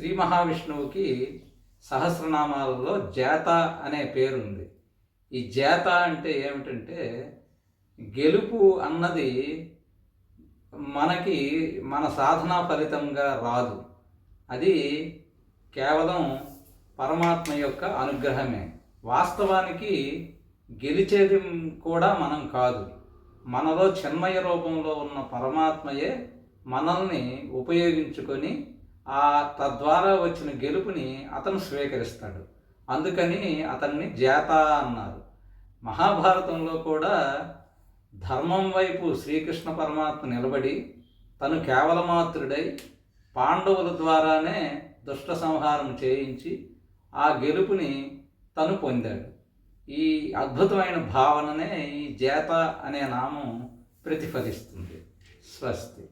శ్రీ మహావిష్ణువుకి సహస్రనామాలలో జాత అనే పేరు ఉంది ఈ జాత అంటే ఏమిటంటే గెలుపు అన్నది మనకి మన సాధనా ఫలితంగా రాదు. అది కేవలం పరమాత్మ యొక్క అనుగ్రహమే. వాస్తవానికి గెలిచేది కూడా మనం కాదు. మనలో చిన్మయ రూపంలో ఉన్న పరమాత్మయే మనల్ని ఉపయోగించుకొని ఆ తద్వారా వచ్చిన గెలుపుని అతను స్వీకరిస్తాడు. అందుకని అతన్ని జాత అన్నారు. మహాభారతంలో కూడా ధర్మం వైపు శ్రీకృష్ణ పరమాత్మ నిలబడి తను కేవలమాత్రుడై పాండవుల ద్వారానే దుష్ట సంహారం చేయించి ఆ గెలుపుని తను పొందాడు. ఈ అద్భుతమైన భావననే ఈ జేత అనే నామం ప్రతిఫలిస్తుంది. స్వస్తి.